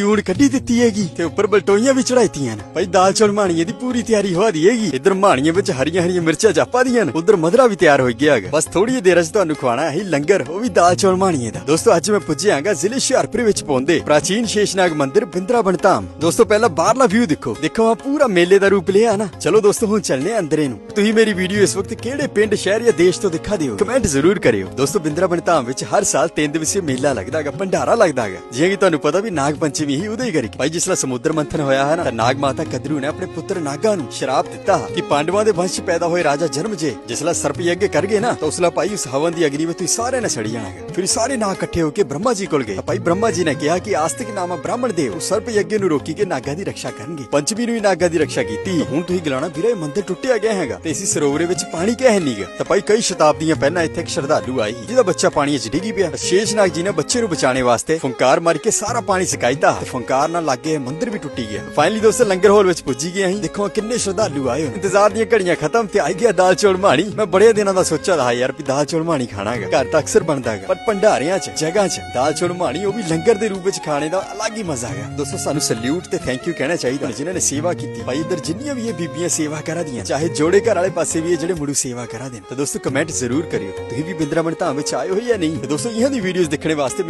ਤਿਊੜ ਕੱਢੀ ਦਿੱਤੀ ਹੈਗੀ ਤੇ ਉੱਪਰ ਬਲਟੋਈਆਂ ਵੀ ਚੜਾਈਆਂ ਨੇ। ਭਾਈ ਦਾਲ ਚੌਲ ਮਾਣੀਏ ਦੀ ਪੂਰੀ ਤਿਆਰੀ ਹੋ ਦੀ ਹੈਗੀ। ਇੱਧਰ ਮਾਣੀਏ ਵਿੱਚ ਹਰੀਆਂ ਹਰੀਆਂ ਮਿਰਚਾਂ ਜਾਪਾ ਦੀਆਂ ਨੇ। ਉਧਰ ਮਧਰਾ ਵੀ ਤਿਆਰ ਹੋ ਗਿਆ ਹੈਗਾ। ਬਸ ਥੋੜੀ ਜਿਹੀ ਦੇਰ 'ਚ ਤੁਹਾਨੂੰ ਖਵਾਣਾ ਹੈ ਲੰਗਰ, ਉਹ ਵੀ ਦਾਲ ਚੌਲ ਮਾਣੀਏ ਦਾ। ਦੋਸਤੋ, ਅੱਜ ਮੈਂ ਪੁੱਜਿਆਂਗਾ ਜ਼ਿਲ੍ਹੇ ਹੁਸ਼ਿਆਰਪੁਰ ਵਿੱਚ ਪਹੁੰਚਦੇ ਪ੍ਰਾਚੀਨ ਸ਼ੇਸ਼ਨਾਗ ਮੰਦਿਰ ਬਿੰਦਰਾ ਬਣਤਾਮ ਦੋਸਤੋ, ਪਹਿਲਾਂ ਬਾਹਰਲਾ ਵਿਊ ਦੇਖੋ। ਦੇਖੋ ਆ ਪੂਰਾ ਮੇਲੇ ਦਾ ਰੂਪ ਲਿਆ ਨਾ। ਚਲੋ ਦੋਸਤੋ, ਹੁਣ ਚੱਲਨੇ ਅੰਦਰੇ ਨੂੰ। ਤੁਸੀਂ ਮੇਰੀ ਵੀਡੀਓ ਇਸ ਵਕਤ ਕਿਹੜੇ ਪਿੰਡ, ਸ਼ਹਿਰ ਜਾਂ ਦੇਸ਼ ਤੋਂ ਦਿਖਾ ਦਿਓ? ਕਮੈਂਟ ਜ਼ਰੂਰ ਕਰਿਓ। ਦੋਸਤੋ ਬਿੰਦਰਾ ਬਣਤਾਮ ਵਿੱਚ ਹਰ ਸਾਲ ਤਿੰਨ ਦਿਵਸੀय ਮੇਲਾ ਲੱਗਦਾ ਹੈਗਾ, ਭੰਡਾਰਾ ਲੱਗਦਾ ਹੈਗਾ। ਜਿਵੇਂ ਕਿ ਤੁਹਾਨੂੰ ਪਤਾ ਵੀ ਨਾਗ ਪੰਚਮੀ ਹੀ ਉਦੋਂ ਹੀ ਕਰੀ ਭਾਈ ਜਿਸਲਾ ਸਮੁੰਦਰ ਮੰਥਨ ਹੋਇਆ ਹੈ ਨਾ, ਤਾਂ ਨਾਗ ਮਾਤਾ ਕਦਰੂ ਨੇ ਆਪਣੇ ਪੁੱਤਰ ਨਾਗਾ ਨੂੰ ਸ਼ਰਾਪ ਦਿੱਤਾ ਕਿ ਪਾਂਡਵਾਂ ਦੇ ਵੰਸ਼ 'ਚ ਪੈਦਾ ਹੋਏ ਰਾਜਾ ਜਨਮ ਜੇ ਜਿਸਲਾ ਸਰਪ ਯੱਗ ਕਰ ਗਏ ਨਾ, ਤਾਂ ਉਸਲਾ ਭਾਈ ਉਸ ਹਵਨ ਦੀ ਅਗਨੀ ਵਿੱਚ ਤੁਸੀਂ ਸਾਰੇ ਨੇ ਸੜੀ ਜਾਣਾ ਹੈਗਾ। ਫਿਰ ਸਾਰੇ ਨਾਗ ਇਕੱਠੇ ਹੋ ਕੇ ਬ੍ਰਹਮਾ ਜੀ ਕੋਲ ਗਏ। ਭਾਈ ਬ੍ਰਹਮਾ ਜੀ ਨੇ ਕਿਹਾ ਕਿ ਆਸਤਿਕ ਨਾਮਾ ਬ੍ਰਾਹਮਣ ਦੇਵ ਸਰਪ ਯੱਗ ਨੂੰ ਰੋਕੀ ਕੇ ਨਾਗਾ ਦੀ ਰੱਖਿਆ ਕਰਨਗੇ। ਪੰਚਮੀ ਨੂੰ ਵੀ ਨਾਗਾ ਦੀ ਰੱਖਿਆ ਕੀਤੀ। ਹੁਣ ਤੁਸੀਂ ਗਲਾਣਾ ਵੀਰੇ, ਮੰਦਿਰ ਟੁੱਟਿਆ ਗਿਆ ਹੈਗਾ ਤੇ ਇਸੇ ਸਰੋਵਰੇ ਵਿੱਚ ਪਾਣੀ ਕਿਹ ਨਹੀਂ ਗਾ ਤਾਂ ਭਾਈ ਕਈ ਸ਼ਤਾਬਦੀਆਂ ਪਹਿਲਾਂ ਇੱਥੇ ਇੱਕ ਸ਼ਰਧਾਲੂ ਆਈ ਜਿਹਦਾ ਬੱਚਾ ਪਾਣੀ 'ਚ ਡਿੱਗੀ ਪਿਆ। ਸ਼ੇਸ਼ਨਾਗ ਜੀ ਨੇ ਬੱਚੇ ਨੂੰ ਬਚਾਉਣ ਵਾਸਤੇ ਫੁੰਕਾਰ ਮਾਰ ਕੇ ਸਾਰਾ ਪਾਣੀ ਸਿਕਾਈਤਾ ਤੇ ਫੰਕਾਰ ਨਾਲ ਲੱਗੇ ਮੰਦਿਰ ਵੀ ਟੁੱਟੀ ਗਿਆ। ਫਾਈਨਲੀ ਦੋਸਤੋ, ਲੰਗਰ ਹਾਲ ਵਿੱਚ ਪੁੱਜੀ ਗਏ ਅਸੀਂ। ਦੇਖੋ ਕਿੰਨੇ ਸ਼ਰਧਾਲੂ ਆਏ ਹੋਏ ਇੰਤਜ਼ਾਰ ਦੀਆਂ ਘੜੀਆਂ ਖਤਮ ਤੇ ਆਈ ਗਿਆ ਦਾਲ ਚੌਲ ਮਾਣੀ ਮੈਂ ਬੜੇ ਦਿਨਾਂ ਦਾ ਸੋਚਿਆ ਦਾ ਯਾਰ ਵੀ ਦਾਲ ਚੌਲ ਮਾਣੀ ਖਾਣਾ ਘਰ ਤਾਂ ਅਕਸਰ ਬਣਦਾ ਹੈਗਾ ਪਰ ਭੰਡਾਰਿਆਂ 'ਚ, ਜਗ੍ਹਾ 'ਚ, ਦਾਲ ਚੌਲ ਮਾਣੀ ਉਹ ਵੀ ਲੰਗਰ ਦੇ ਰੂਪ ਵਿੱਚ ਖਾਣੇ ਦਾ ਅਲੱਗ ਹੀ ਮਜ਼ਾ ਹੈਗਾ। ਦੋਸਤੋ, ਸਾਨੂੰ ਸਲੂਟ ਤੇ ਥੈਂਕ ਯੂ ਕਹਿਣਾ ਚਾਹੀਦਾ। ਜਿਨ੍ਹਾਂ ਨੇ ਸੇਵਾ ਕੀਤੀ, ਭਾਈ ਇੱਧਰ ਜਿੰਨੀਆਂ ਵੀ ਇਹ ਬੀਬੀਆਂ ਸੇਵਾ ਕਰਾ ਦੀਆਂ ਚਾਹੇ ਜੋੜੇ ਘਰ ਵਾਲੇ ਪਾਸੇ ਵੀ ਇਹ ਜਿਹੜੇ ਮੁੜੂ ਸੇਵਾ ਕਰਾ ਦੇਣ। ਤਾਂ ਦੋਸਤੋ ਕਮੈਂਟ ਜ਼ਰੂਰ ਕਰਿਓ। ਤੁਸੀਂ ਵੀ ਬਿੰਦਰਾ ਧਾਮ ਵਿੱਚ ਆਏ ਹੋ ਜਾਂ ਨਹੀਂ? ਦੋਸਤੋ ਇਹਨਾਂ ਦੀ ਵੀਡੀਓਜ਼ ਦੇਖਣ ਵਾਸਤੇ